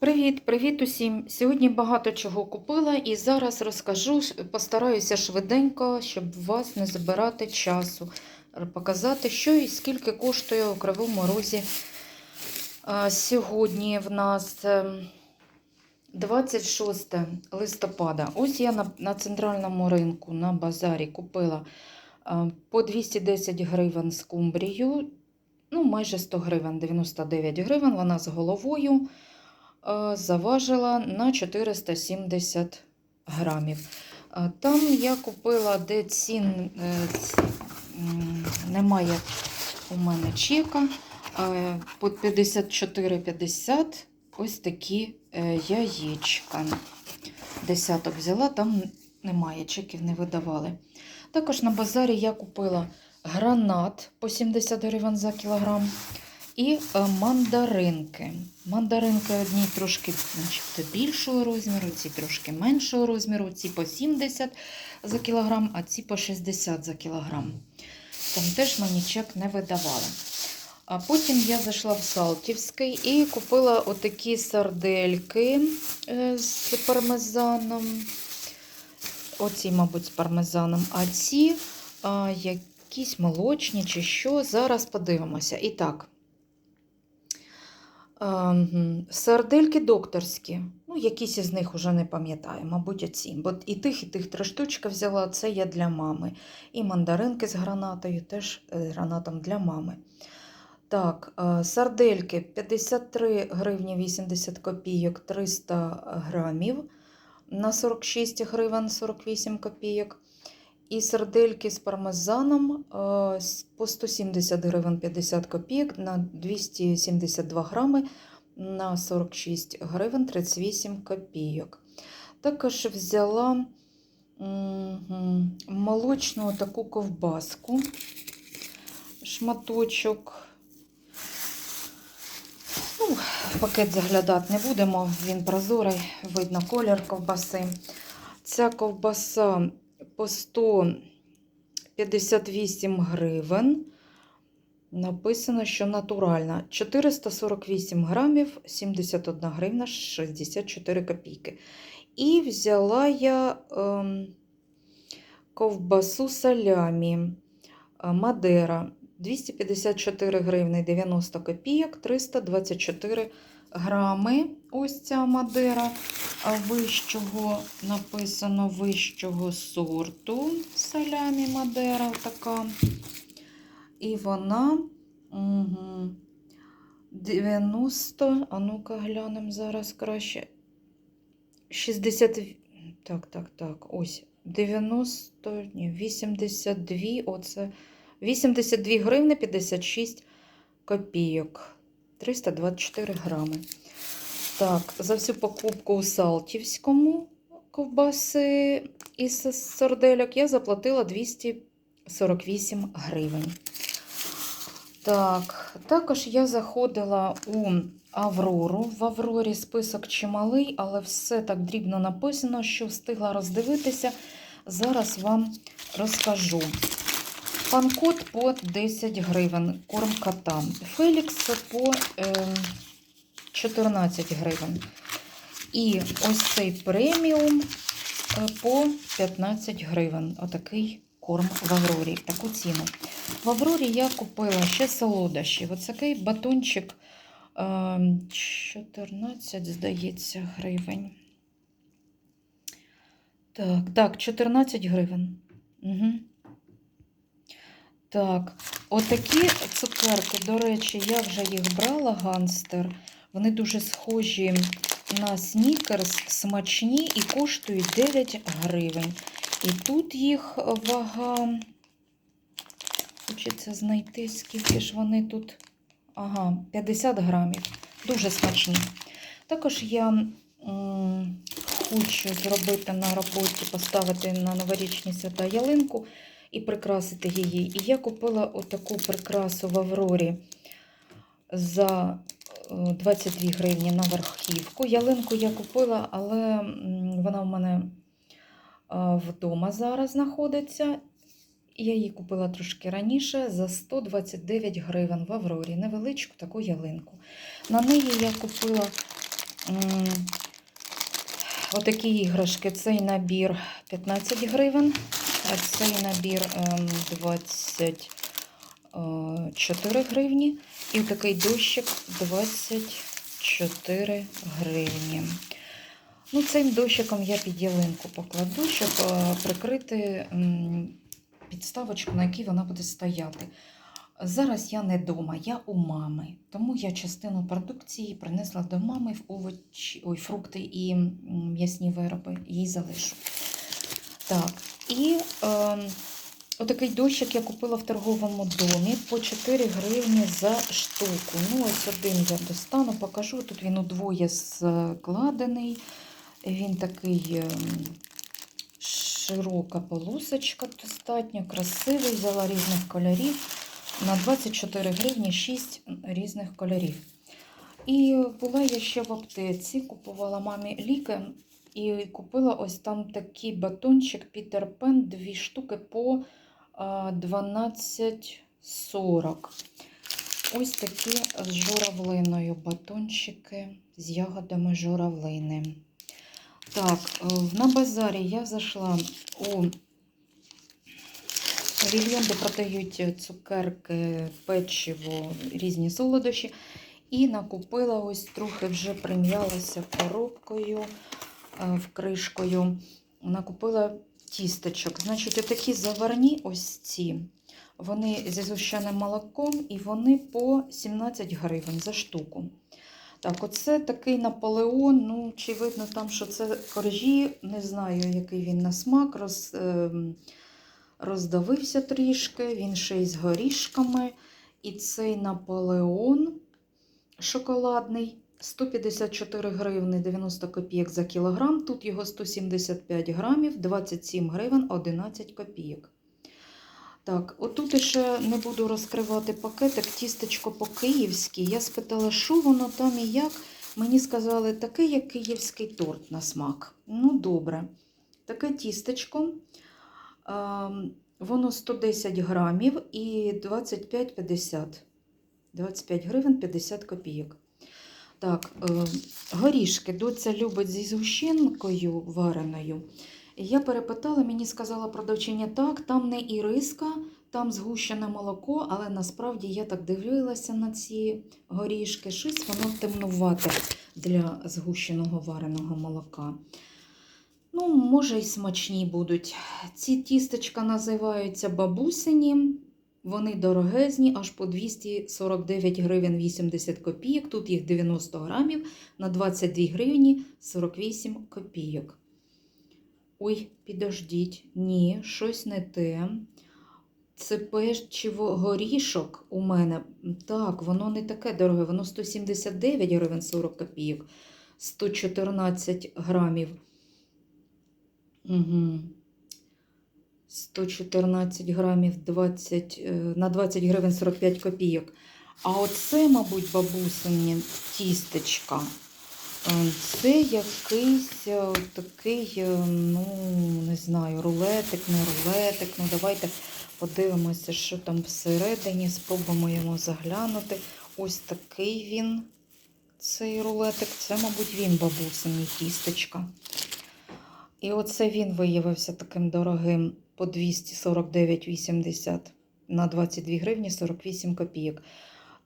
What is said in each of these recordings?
Привіт, привіт усім! Сьогодні багато чого купила і зараз розкажу, постараюся швиденько, щоб вас не забирати часу, показати, що і скільки коштує у Кривому Розі. Сьогодні в нас ем, 26 листопада. Ось я на, центральному ринку на базарі купила по 210 гривень скумбрію, ну майже 100 гривень, 99 гривень, вона з головою заважила на 470 грамів. Е, Там я купила, де цін е, немає у мене чека. е, По 54,50 ось такі е, яєчка. Десяток взяла, там немає, чеків не видавали. Також на базарі я купила гранат по 70 гривень за кілограм. І е, мандаринки. Мандаринки одні трошки начебто, більшого розміру, ці трошки меншого розміру, ці по 70 за кілограм, а ці по 60 за кілограм. Там теж мені чек не видавали. А потім я зайшла в Салтівський і купила отакі сардельки е, з пармезаном. Оці, мабуть, з пармезаном. А ці якісь молочні чи що. Зараз подивимося. І так. Сардельки докторські. Ну, якісь із них вже не пам'ятаю, мабуть, оці. Бо і тих, і тих три штучки взяла. Це я для мами. І мандаринки з гранатою, теж е, гранатом для мами. Так, е, сардельки 53 гривні 80 копійок 300 грамів на 46 гривень 48 копійок. І сардельки з пармезаном е, по 170 гривень 50 копійок на 272 грами на 46 гривень 38 копійок. Також взяла молочну таку ковбаску, шматочок. Ну, пакет заглядати не будемо, він прозорий, видно колір ковбаси. Ця ковбаса по 158 гривень. Написано, що натуральна. 448 грамів, 71 гривна, 64 копійки. І взяла я ем, ковбасу салямі е, Мадера. 254 гривни 90 копійок, 324 грами. Ось ця Мадера вищого, написано вищого сорту салямі Мадера така. І вона угу, 90, а ну-ка глянемо зараз краще. 60, так, так, так, ось 90, ні, 82, оце 82 гривни 56 копійок. 324 грами. Так, за всю покупку у Салтівському ковбаси із сардельок я заплатила 248 гривень. Так, також я заходила у Аврору. В Аврорі список чималий, але все так дрібно написано, що встигла роздивитися. Зараз вам розкажу. Панкот по 10 гривень, корм котам. Фелікс по е, 14 гривень. І ось цей преміум е, по 15 гривень. Отакий корм в Аврорі. Таку ціну. В Аврорі я купила ще солодощі. Ось такий батончик е, 14, здається, гривень. Так, так, 14 гривень. Угу. Так, отакі цукерки, до речі, я вже їх брала, ганстер. Вони дуже схожі на снікерс, смачні і коштують 9 гривень. І тут їх вага. Хочеться знайти, скільки ж вони тут. Ага, 50 грамів. Дуже смачні. Також я хочу зробити на роботі, поставити на новорічні свята ялинку і прикрасити її. І я купила отаку прикрасу в Аврорі за е, 22 гривні на верхівку. Ялинку я купила, але вона в мене е, вдома зараз знаходиться. Я її купила трошки раніше за 129 гривень в Аврорі. Невеличку таку ялинку. На неї я купила Отакі іграшки. Цей набір 15 гривень, а цей набір ем, 24 гривні. І такий дощик 24 гривні. Ну, цим дощиком я під ялинку покладу, щоб е, прикрити підставочку, на якій вона буде стояти. Зараз я не вдома, я у мами, тому я частину продукції принесла до мами в овочі, ой, фрукти і м'ясні вироби, їй залишу. Так, і е, отакий дощик я купила в торговому домі по 4 гривні за штуку. Ну, ось один я достану, покажу. Тут він удвоє складений. Він такий ем, широка полосочка, достатньо красивий, взяла різних кольорів. На 24 гривні 6 різних кольорів. І була я ще в аптеці, купувала мамі ліки і купила ось там такий батончик Peter Pan, дві штуки по 12,40. Ось такі з журавлиною батончики з ягодами журавлини. Так, е, на базарі я зайшла у павільйон, де продають цукерки, печиво, різні солодощі. І накупила ось трохи вже прим'ялася коробкою, вкришкою. Накупила тістечок. Значить, отакі заварні ось ці. Вони зі згущеним молоком і вони по 17 гривень за штуку. Так, оце такий Наполеон. Ну, чи видно там, що це коржі, не знаю, який він на смак. Роз, ем, роздавився трішки, він ще й з горішками. І цей Наполеон шоколадний 154 гривни 90 копійок за кілограм. Тут його 175 грамів, 27 гривень 11 копійок. Так, отут ще не буду розкривати пакетик, тістечко по-київськи. Я спитала, що воно там і як. Мені сказали, таке, як київський торт на смак. Ну, добре. Таке тістечко. Ем, Воно 110 грамів і 25,50. 25 гривень 50 копійок. Так, е, горішки доця любить зі згущенкою вареною. Я перепитала, мені сказала продавчиня, так, там не іриска, там згущене молоко, але насправді я так дивилася на ці горішки. Щось воно темнувате для згущеного вареного молока. Ну, може, і смачні будуть. Ці тістечка називаються бабусині. Вони дорогезні, аж по 249 гривень 80 копійок. Тут їх 90 грамів на 22 гривні 48 копійок. Ой, підождіть, ні, щось не те. Це печиво горішок у мене. Так, воно не таке дороге, воно 179 гривень 40 копійок, 114 грамів. Угу. 114 грамів 20, е, на 20 гривень 45 копійок. А оце, мабуть, бабусині тістечка. Е, Це якийсь е, такий, ну, не знаю, рулетик, не рулетик. Ну, давайте подивимося, що там всередині. Спробуємо йому заглянути. Ось такий він, цей рулетик. Це, мабуть, він бабусині тістечка. І оце він виявився таким дорогим по 249,80 на 22 гривні 48 копійок.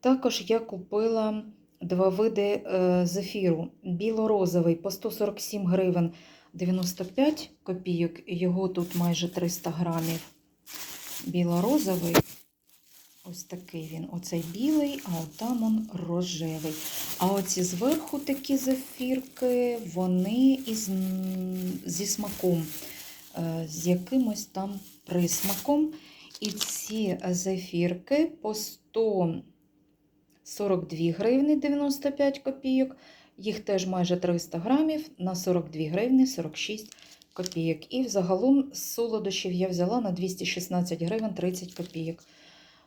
Також я купила два види е, зефіру. Біло-розовий по 147 гривень 95 копійок. Його тут майже 300 грамів. Біло-розовий. Ось такий він. Оцей білий, а отам он рожевий. А оці зверху такі зефірки, вони із, зі смаком, з якимось там присмаком. І ці зефірки по 142 гривні 95 копійок. Їх теж майже 300 грамів на 42 гривні 46 копійок. І взагалом з солодощів я взяла на 216 гривень 30 копійок.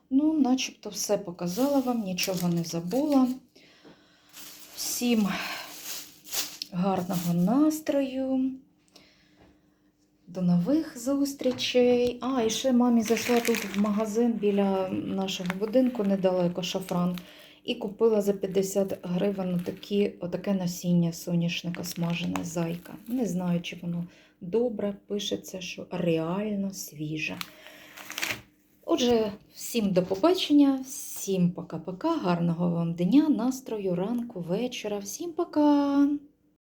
Ну, начебто все показала вам, нічого не забула. Всім гарного настрою. До нових зустрічей. А, і ще мамі зайшла тут в магазин біля нашого будинку недалеко шафран. І купила за 50 гривень такі, отаке насіння соняшника смажене зайка. Не знаю, чи воно добре, пишеться, що реально свіже. Отже, всім до побачення, всім пока-пока, гарного вам дня, настрою, ранку, вечора. Всім пока!